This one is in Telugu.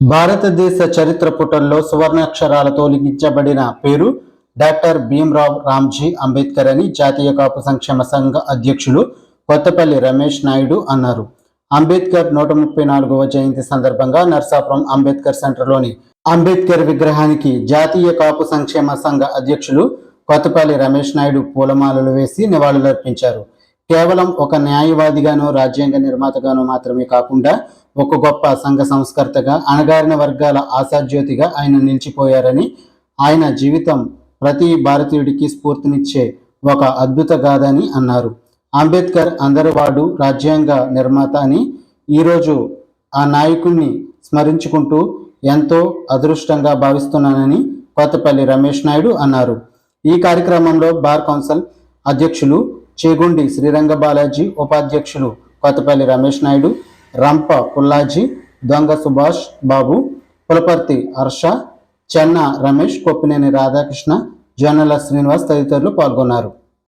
భారతదేశ చరిత్ర పుటల్లో సువర్ణాక్షరాలతో లిఖించబడిన పేరు డాక్టర్ భీమ్రావ్ రామ్జీ అంబేద్కర్ అని జాతీయ కాపు సంక్షేమ సంఘ అధ్యక్షులు కొత్తపల్లి రమేష్ నాయుడు అన్నారు. అంబేద్కర్ నూట ముప్పై నాలుగవ జయంతి సందర్భంగా నర్సాపురం అంబేద్కర్ సెంటర్లోని అంబేద్కర్ విగ్రహానికి జాతీయ కాపు సంక్షేమ సంఘ అధ్యక్షులు కొత్తపల్లి రమేష్ నాయుడు పూలమాలలు వేసి నివాళులర్పించారు. కేవలం ఒక న్యాయవాదిగానో రాజ్యాంగ నిర్మాతగానో మాత్రమే కాకుండా ఒక గొప్ప సంఘ సంస్కర్తగా అణగారిన వర్గాల ఆశాజ్యోతిగా ఆయన నిలిచిపోయారని ఆయన జీవితం ప్రతి భారతీయుడికి స్ఫూర్తినిచ్చే ఒక అద్భుత గాథ అని అన్నారు. అంబేద్కర్ అందరివాడు రాజ్యాంగ నిర్మాత అని ఈరోజు ఆ నాయకుణ్ణి స్మరించుకుంటూ ఎంతో అదృష్టంగా భావిస్తున్నానని కొత్తపల్లి రమేష్ నాయుడు అన్నారు. ఈ కార్యక్రమంలో బార్ కౌన్సిల్ అధ్యక్షులు చేగుండి శ్రీరంగ బాలాజీ ఉపాధ్యక్షులు కొత్తపల్లి రమేష్ నాయుడు రంప పుల్లాజీ దొంగ సుభాష్ బాబు పులపర్తి హర్ష చెన్న రమేష్ కొప్పినేని రాధాకృష్ణ జొన్నల శ్రీనివాస్ తదితరులు పాల్గొన్నారు.